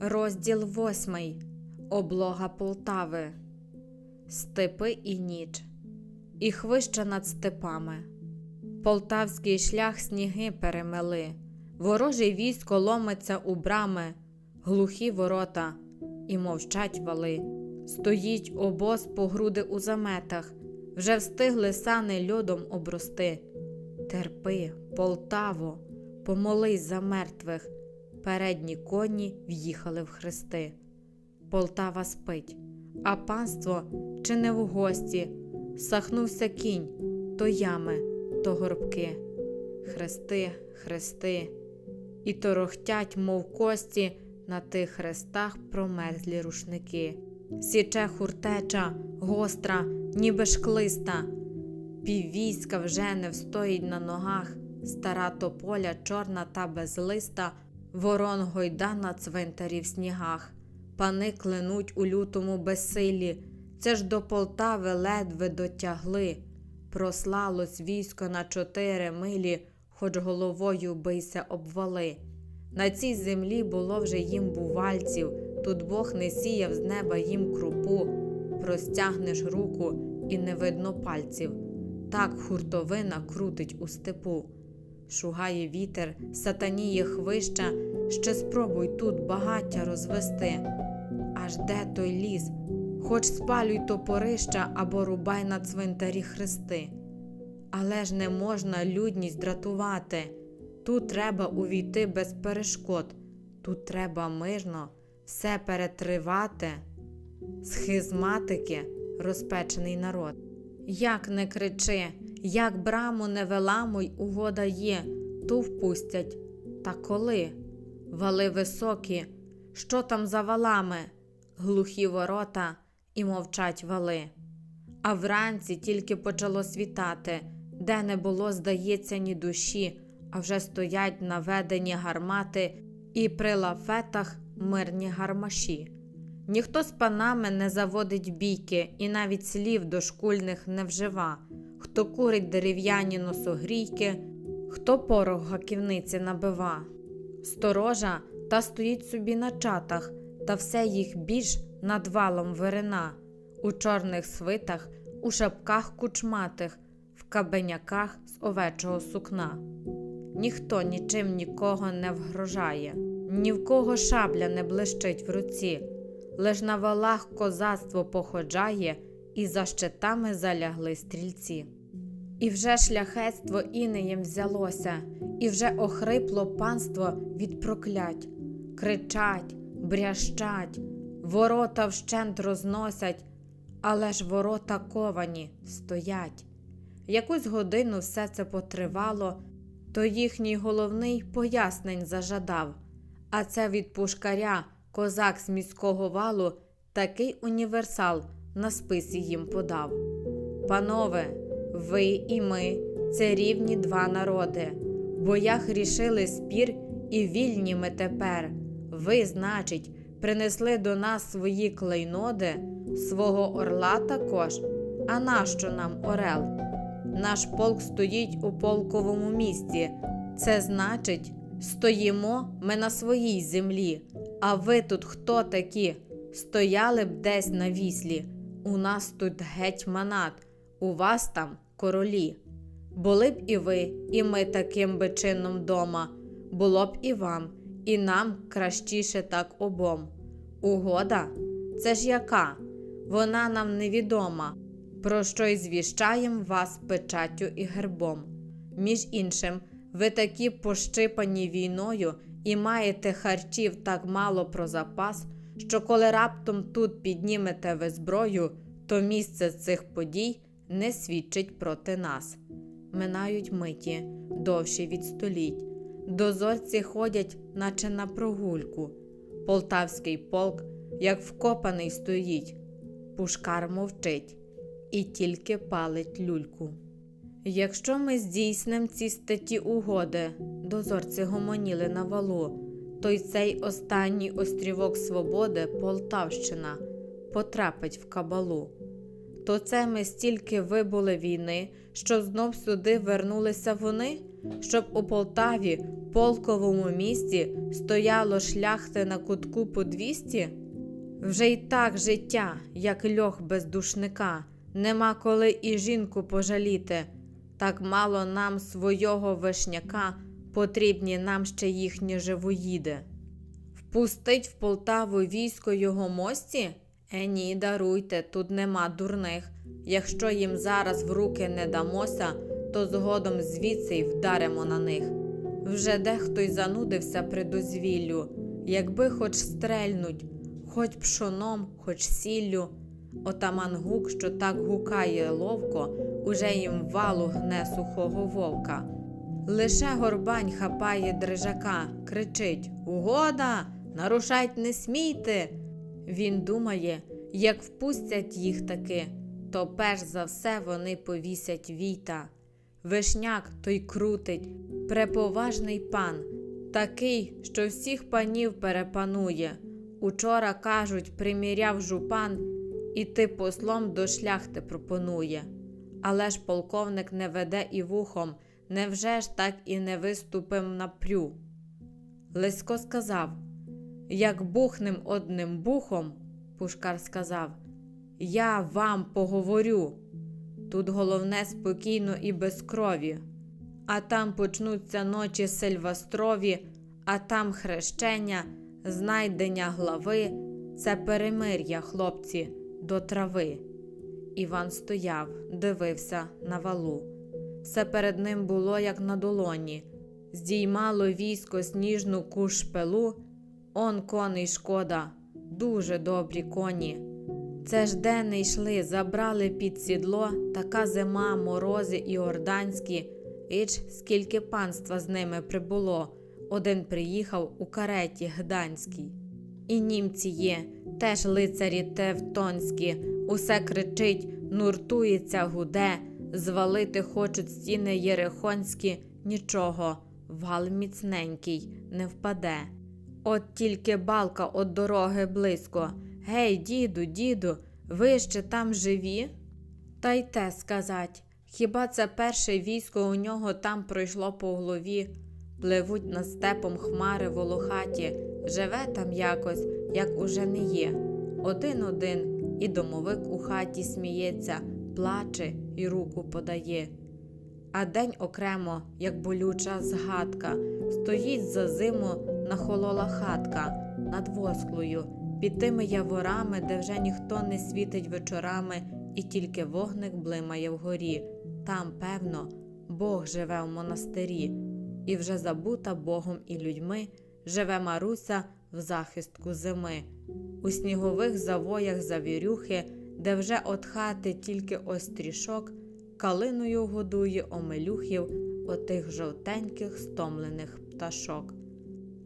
Розділ восьмий. Облога Полтави. Степи і ніч. І хвища над степами. Полтавський шлях сніги перемели. Ворожий військо ломиться у брами, глухі ворота, і мовчать вали. Стоїть обоз по груди у заметах, вже встигли сани льодом обрости. Терпи, Полтаво, помолись за мертвих. Передні коні в'їхали в хрести. Полтава спить, а панство чи не в гості. Сахнувся кінь, то ями, то горбки. Хрести, хрести, і торохтять, мов кості, на тих хрестах промерзлі рушники. Січе хуртеча, гостра, ніби шклиста. Піввійська вже не встоїть на ногах, стара тополя, чорна та безлиста, ворон гойда на цвинтарі в снігах. Пани кленуть у лютому безсилі, це ж до Полтави ледве дотягли. Прослалось військо на чотири милі, хоч головою бийся обвали. На цій землі було вже їм бувальців, тут Бог не сіяв з неба їм крупу. Простягнеш руку і не видно пальців. Так хуртовина крутить у степу. Шугає вітер, сатаніє хвища, ще спробуй тут багаття розвести. Аж де той ліс, хоч спалюй топорища або рубай на цвинтарі хрести. Але ж не можна людність дратувати. Тут треба увійти без перешкод, тут треба мирно все перетривати. Схизматики, розпечений народ. Як не кричи, як браму не виламуй, угода є, ту впустять. Та коли? Вали високі, що там за валами? Глухі ворота і мовчать вали. А вранці тільки почало світати, де не було, здається, ні душі, а вже стоять наведені гармати і при лафетах мирні гармаші. Ніхто з панами не заводить бійки і навіть слів дошкульних не вжива, хто курить дерев'яні носогрійки, хто порох гаківниці набива. Сторожа та стоїть собі на чатах, та все їх більш над валом вирина, у чорних свитах, у шапках кучматих, в кабеняках з овечого сукна. Ніхто нічим нікого не вгрожає, ні в кого шабля не блищить в руці, лиш на валах козацтво походжає, і за щитами залягли стрільці. І вже шляхетство інеєм взялося, і вже охрипло панство від проклять. Кричать, брящать, ворота вщент розносять, але ж ворота ковані стоять. Якусь годину все це потривало, то їхній головний пояснень зажадав. А це від пушкаря, козак з міського валу, такий універсал на списі їм подав. Панове, ви і ми це рівні два народи. В боях рішили спір, і вільні ми тепер. Ви, значить, принесли до нас свої клейноди, свого орла також. А нащо нам орел? Наш полк стоїть у полковому місті. Це значить, стоїмо ми на своїй землі. А ви тут хто такі? Стояли б десь на віслі. У нас тут гетьманат, у вас там королі. Були б і ви, і ми таким би чином дома. Було б і вам, і нам кращіше так обом. Угода? Це ж яка? Вона нам невідома, про що й звіщаєм вас печаттю і гербом. Між іншим, ви такі пощипані війною і маєте харчів так мало про запас, що коли раптом тут піднімете ви зброю, то місце цих подій не свідчить проти нас. Минають миті, довші від століть. Дозорці ходять, наче на прогульку. Полтавський полк, як вкопаний, стоїть. Пушкар мовчить і тільки палить люльку. Якщо ми здійсним ці статті угоди, дозорці гомоніли на валу, то й цей останній острівок свободи, Полтавщина, потрапить в кабалу. То це ми стільки вибули війни, що знов сюди вернулися вони, щоб у Полтаві полковому місті стояло шляхти на кутку по двісті? Вже й так життя, як льох без душника, нема коли і жінку пожаліти. Так мало нам свого вишняка, потрібні нам ще їхні живоїди. Впустить в Полтаву військо його мості? Е, ні, даруйте, тут нема дурних. Якщо їм зараз в руки не дамося, то згодом звідси й вдаримо на них. Вже дехто й занудився при дозвіллю, якби хоч стрельнуть, хоч пшоном, хоч сіллю. Отаман гук, що так гукає ловко, уже їм валу гне сухого вовка. Лише горбань хапає дрижака, кричить Угода! Нарушать не смійте! Він думає, як впустять їх таки, то перш за все вони повісять війта. Вишняк той крутить, преповажний пан, такий, що всіх панів перепанує. Учора, кажуть, приміряв жупан, іти послом до шляхти пропонує. Але ж полковник не веде і вухом, невже ж так і не виступим напрю? Лесько сказав як бухнем одним бухом, Пушкар сказав, я вам поговорю. Тут головне спокійно і без крові, а там почнуться ночі сильвастрові, а там хрещення, знайдення глави, це перемир'я, хлопці, до трави. Іван стояв, дивився на валу. Все перед ним було, як на долоні, здіймало військо сніжну кушпелу. Он коней шкода, дуже добрі коні. Це ж де не йшли, забрали під сідло така зима, морози і орданські, іч скільки панства з ними прибуло. Один приїхав у кареті гданській. І німці є, теж лицарі тевтонські, усе кричить, нуртується, гуде, звалити хочуть стіни єрихонські, нічого, вал міцненький не впаде. От тільки балка от дороги близько. Гей, діду, діду, ви ще там живі? Та й те сказать. Хіба це перше військо у нього там пройшло по голові? Пливуть над степом хмари волохаті, живе там якось, як уже не є. Один-один, і домовик у хаті сміється, плаче і руку подає. А день окремо, як болюча згадка, стоїть за зиму нахолола хатка над восклою, під тими яворами, де вже ніхто не світить вечорами, і тільки вогник блимає вгорі. Там, певно, Бог живе в монастирі, і вже забута Богом і людьми живе Маруся в захистку зими. У снігових завоях завірюхи, де вже от хати тільки острішок, калиною годує омелюхів отих жовтеньких стомлених пташок.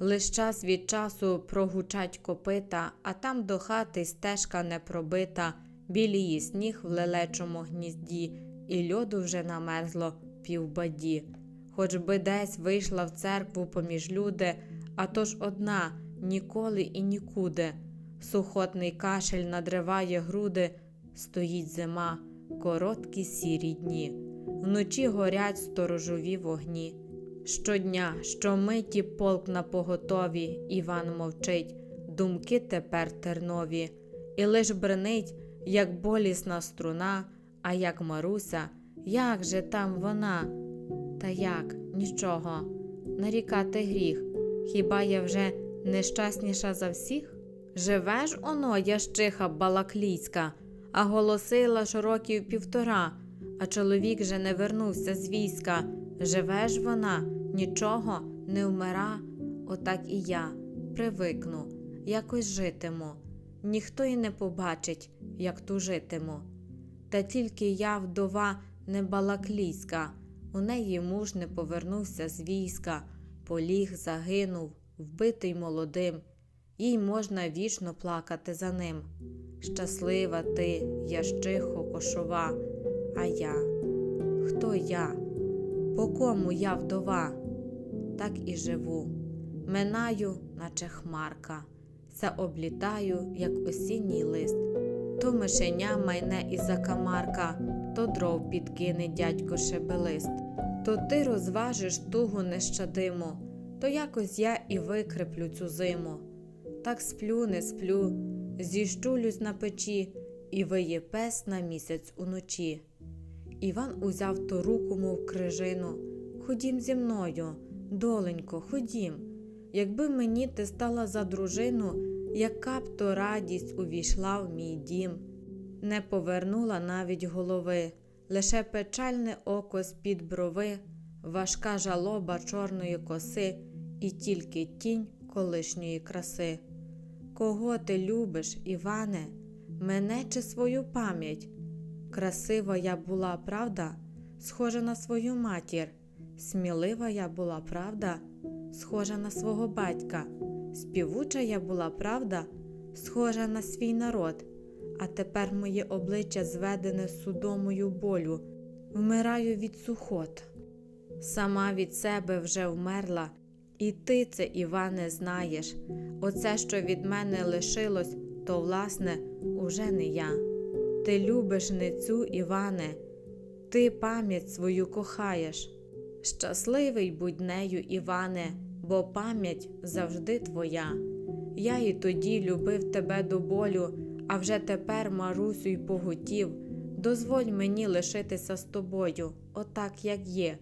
Лиш час від часу прогучать копита, а там до хати стежка не пробита, біліє сніг в лелечому гнізді, і льоду вже намерзло півбаді. Хоч би десь вийшла в церкву поміж люди, а то ж одна ніколи і нікуди. Сухотний кашель надриває груди, стоїть зима, короткі сірі дні. Вночі горять сторожові вогні. Щодня, щомиті полк на поготові, Іван мовчить, думки тепер тернові, і лиш бренить, як болісна струна, а як Маруся, як же там вона? Та як, нічого, нарікати гріх, хіба я вже нещасніша за всіх? Живе ж оно, ящиха балаклійська, а голосила ж років півтора, а чоловік же не вернувся з війська. Живе ж вона, нічого не вмира, отак і я привикну, якось житиму, ніхто й не побачить, як тужитиму. Та тільки я, вдова, не балаклійська, у неї муж не повернувся з війська, поліг, загинув, вбитий молодим, їй можна вічно плакати за ним. Щаслива ти, ящихо кошова, а я, хто я? По кому я вдова, так і живу, минаю, наче хмарка, се облітаю, як осінній лист, то мишеня майне із закамарка, то дров підкине дядько шебелист, то ти розважиш тугу нещадиму, то якось я і викриплю цю зиму. Так сплю, не сплю, зіщулюсь на печі, і виє пес на місяць уночі. Іван узяв ту руку, мов крижину. Ходім зі мною, доленько, ходім. Якби мені ти стала за дружину, яка б то радість увійшла в мій дім. Не повернула навіть голови, лише печальне око з-під брови, важка жалоба чорної коси і тільки тінь колишньої краси. Кого ти любиш, Іване, мене чи свою пам'ять? Красива я була, правда, схожа на свою матір, смілива я була, правда, схожа на свого батька, співуча я була, правда, схожа на свій народ, а тепер моє обличчя зведене судомою болю, вмираю від сухот. Сама від себе вже вмерла, і ти це, Іване, знаєш. Оце, що від мене лишилось, то, власне, уже не я. Ти любиш не цю, Іване, ти пам'ять свою кохаєш. Щасливий будь нею, Іване, бо пам'ять завжди твоя. Я і тоді любив тебе до болю, а вже тепер, Марусю, й поготів. Дозволь мені лишитися з тобою, отак, як є,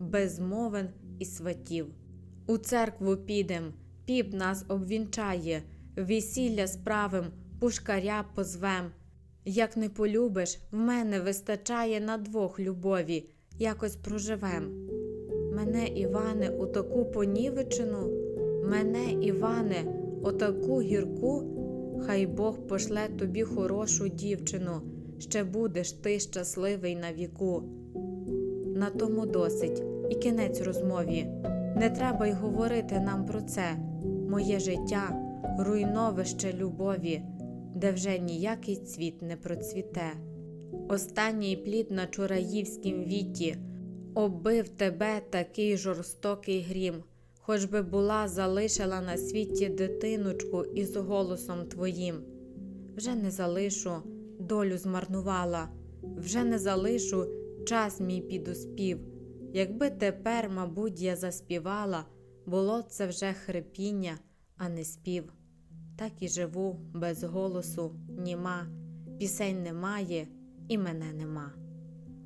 без мовен і сватів. У церкву підем, піп нас обвінчає, весілля справим, пушкаря позвем. Як не полюбиш, в мене вистачає на двох любові, якось проживем. Мене, Іване, у таку понівечену, мене, Іване, отаку гірку, хай Бог пошле тобі хорошу дівчину, ще будеш ти щасливий на віку. На тому досить і кінець розмові. Не треба й говорити нам про це. Моє життя руйновище любові, де вже ніякий цвіт не процвіте. Останній плід на чураївськім віті оббив тебе такий жорстокий грім, хоч би була залишила на світі дитиночку із голосом твоїм. Вже не залишу, долю змарнувала, вже не залишу час мій підуспів. Якби тепер, мабуть, я заспівала, було це вже хрипіння, а не спів. Так і живу без голосу, німа, пісень немає і мене нема.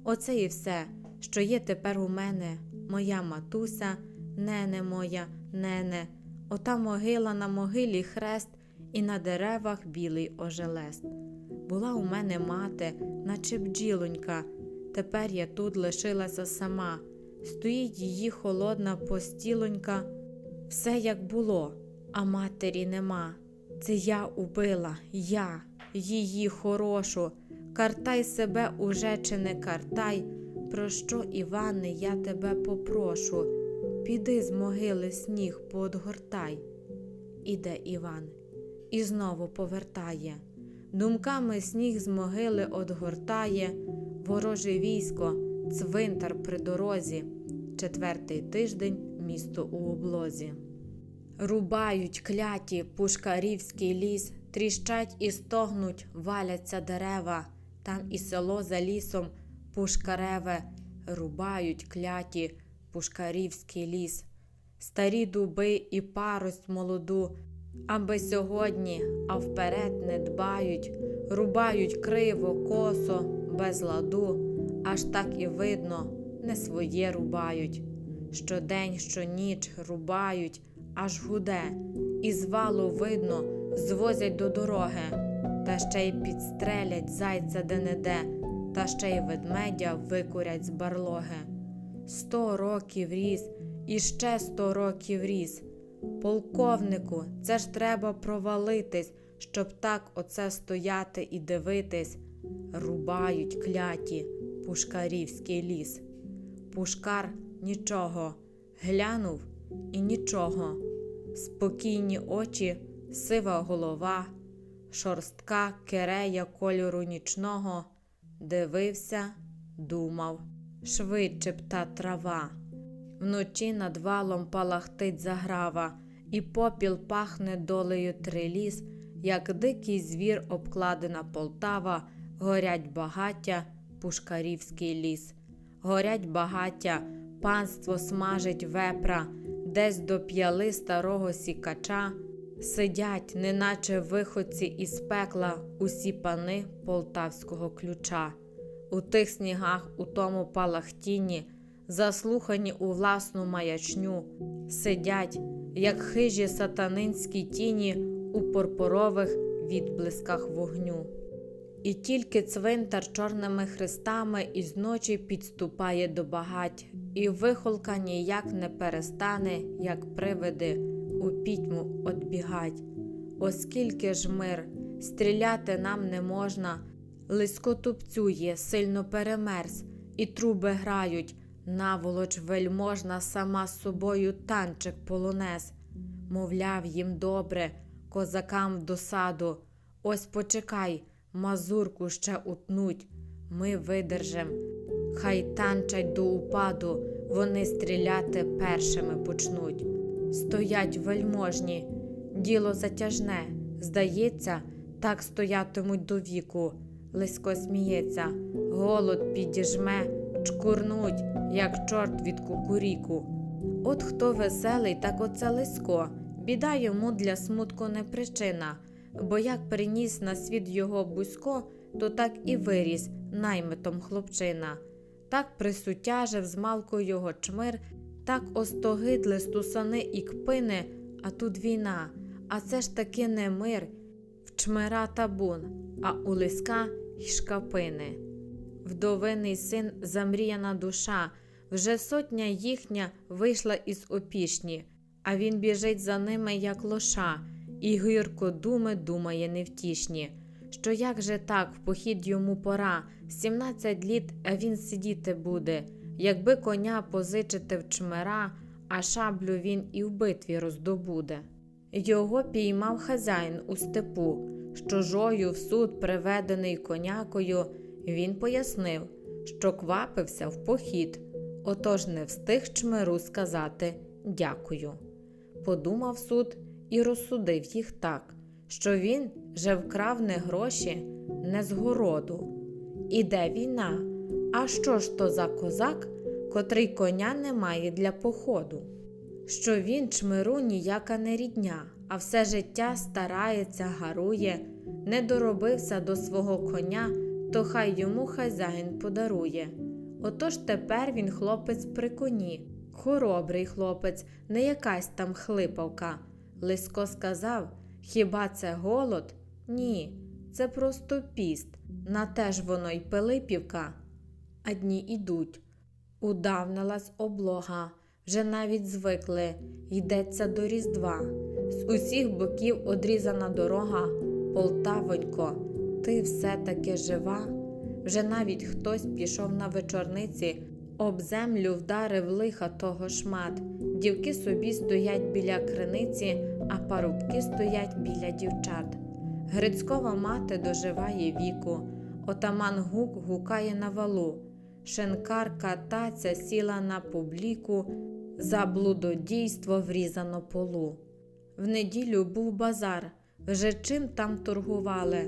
Оце і все, що є тепер у мене, моя матуся, нене моя, нене, ота могила на могилі хрест, і на деревах білий ожелест. Була у мене мати, наче бджілонька, тепер я тут лишилася сама. Стоїть її холодна постілонька, все як було, а матері нема. Це я убила, я, її хорошу. Картай себе уже чи не картай. Про що, Іване, я тебе попрошу? Піди з могили сніг поодгортай. Іде Іван і знову повертає. Думками сніг з могили одгортає, вороже військо, цвинтар при дорозі, четвертий тиждень місто у облозі. Рубають кляті пушкарівський ліс, тріщать і стогнуть, валяться дерева, там і село за лісом пушкареве, рубають кляті пушкарівський ліс, старі дуби і парость молоду, аби сьогодні, а вперед не дбають, рубають криво, косо, без ладу, аж так і видно, не своє рубають. Щодень, щоніч рубають, аж гуде, і з валу видно, звозять до дороги, та ще й підстрелять зайця де-не-де, та ще й ведмедя викурять з барлоги. Сто років ріс, і ще сто років ріс. Полковнику, це ж треба провалитись, щоб так оце стояти і дивитись. Рубають кляті пушкарівський ліс. Пушкар нічого, глянув і нічого. Спокійні очі, сива голова, шорстка керея кольору нічного, дивився, думав, швидше б та трава. Вночі над валом палахтить заграва, і попіл пахне долею триліс, як дикий звір обкладена Полтава, горять багаття, пушкарівський ліс. Горять багаття, панство смажить вепра, десь до п'яли старого сікача, сидять, неначе виходці із пекла усі пани полтавського ключа. У тих снігах, у тому палахтіні, заслухані у власну маячню, сидять, як хижі сатанинські тіні у порпорових відблисках вогню. І тільки цвинтар чорними хрестами із ночі підступає до багать, і вихолка ніяк не перестане, як привиди у пітьму одбігать. Оскільки ж мир, стріляти нам не можна, лисько тупцює, сильно перемерз, і труби грають, наволоч вельможна сама з собою танчик полонез. Мовляв їм добре, козакам в досаду. Ось почекай, мазурку ще утнуть, ми видержем. Хай танчать до упаду, вони стріляти першими почнуть. Стоять вельможні, діло затяжне. Здається, так стоятимуть до віку. Лисько сміється, голод підіжме, чкурнуть, як чорт від кукуріку. От хто веселий, так оце Лисько. Біда йому для смутку не причина, бо як приніс на світ його бузько, то так і виріс наймитом хлопчина. Так присутяжив з малку його чмир, так остогидли стусани і кпини, а тут війна, а це ж таки не мир, в чмира табун, а у лиска й шкапини. Вдовиний син замріяна душа, вже сотня їхня вийшла із опішні, а він біжить за ними, як лоша, і гірко думи думає невтішні. Що як же так, в похід йому пора, сімнадцять літ, а він сидіти буде, якби коня позичити в чмира, а шаблю він і в битві роздобуде. Його піймав хазяїн у степу, що жою в суд приведений конякою, він пояснив, що квапився в похід, отож не встиг чмиру сказати дякую. Подумав суд і розсудив їх так, що він же вкрав не гроші, не згороду. Іде війна. А що ж то за козак, котрий коня не має для походу? Що він чмиру ніяка не рідня, а все життя старається, гарує, не доробився до свого коня, то хай йому хазяїн подарує. Отож тепер він хлопець при коні, хоробрий хлопець, не якась там хлипавка. Лисько сказав: Хіба це голод? Ні, це просто піст. На те ж воно й Пилипівка. А дні ідуть. Удавнилась облога, вже навіть звикли, йдеться до Різдва. З усіх боків одрізана дорога. Полтавонько, ти все таки жива? Вже навіть хтось пішов на вечорниці, об землю вдарив лиха того шмат. Дівки собі стоять біля криниці, а парубки стоять біля дівчат. Грицькова мати доживає віку, отаман гук гукає на валу. Шенкарка таця сіла на публіку, за блудодійство врізано полу. В неділю був базар, вже чим там торгували,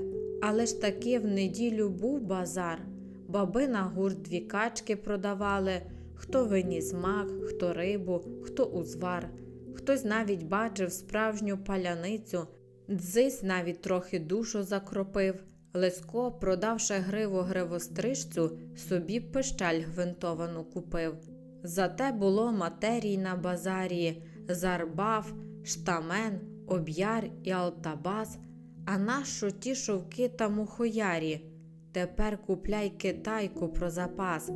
але ж таки в неділю був базар. Баби на гурт дві качки продавали, хто виніс мак, хто рибу, хто узвар. Хтось навіть бачив справжню паляницю, дзись навіть трохи душу закропив. Лесько, продавши гриву гривострижцю, собі пищаль гвинтовану купив. Зате було матерій на базарі, зарбав, штамен, об'яр і алтабаз, а нащо ті шовки та мухоярі? Тепер купляй китайку про запас,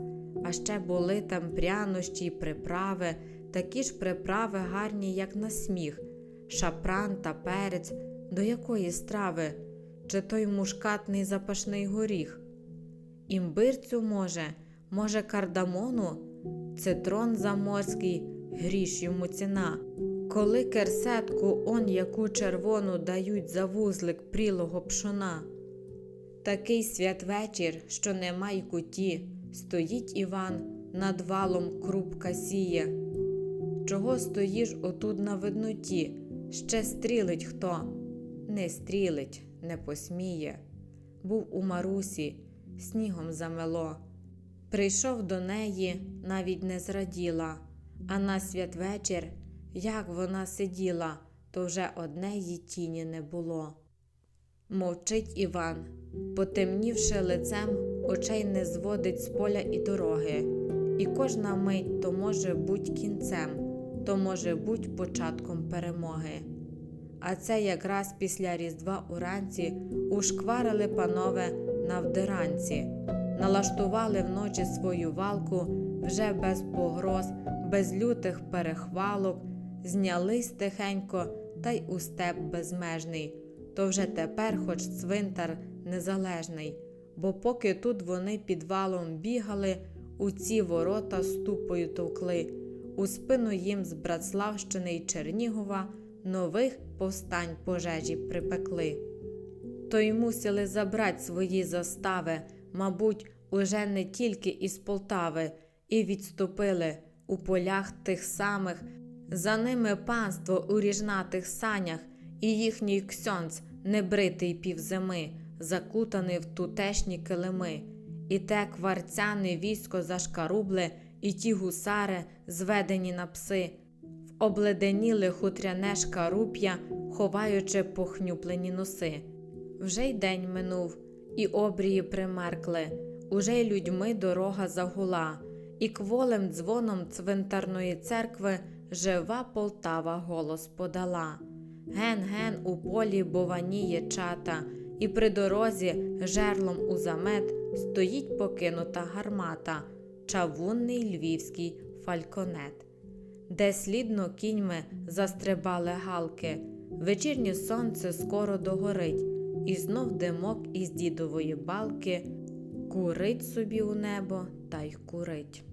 а ще були там прянощі й приправи, такі ж приправи гарні, як на сміх, шапран та перець, до якої страви, чи той мушкатний запашний горіх. Імбирцю може, може, кардамону, цитрон заморський, гріш йому ціна. Коли керсетку он яку червону дають за вузлик прілого пшона. Такий святвечір, що нема й куті, стоїть Іван, над валом крупка сіє. Чого стоїш отут на видноті? Ще стрілить хто? Не стрілить, не посміє. Був у Марусі, снігом замело. Прийшов до неї, навіть не зраділа, а на святвечір Як вона сиділа, то вже одне її тіні не було. Мовчить Іван, потемнівши лицем, очей не зводить з поля і дороги. І кожна мить то може бути кінцем, то може бути початком перемоги. А це якраз після Різдва уранці ушкварили панове на вдиранці, налаштували вночі свою валку вже без погроз, без лютих перехвалок, знялись тихенько та й у степ безмежний. То вже тепер хоч цвинтар незалежний, бо поки тут вони під валом бігали, у ці ворота ступою товкли, у спину їм з Братславщини й Чернігова нових повстань пожежі припекли. То й мусили забрать свої застави, мабуть, уже не тільки із Полтави, і відступили у полях тих самих, за ними панство у ріжнатих санях, і їхній ксьонц, небритий півзими, закутаний в тутешні килими, і те кварцяне військо зашкарубле, і ті гусари, зведені на пси, в обледеніли хутряне шкаруп'я, ховаючи похнюплені носи. Вже й день минув, і обрії примеркли, уже й людьми дорога загула, і кволим дзвоном цвинтарної церкви жива Полтава голос подала. Ген-ген у полі бованіє чата, і при дорозі жерлом у замет стоїть покинута гармата, чавунний львівський фальконет, де слідно кіньми застрибали галки, вечірнє сонце скоро догорить, і знов димок із дідової балки курить собі у небо та й курить.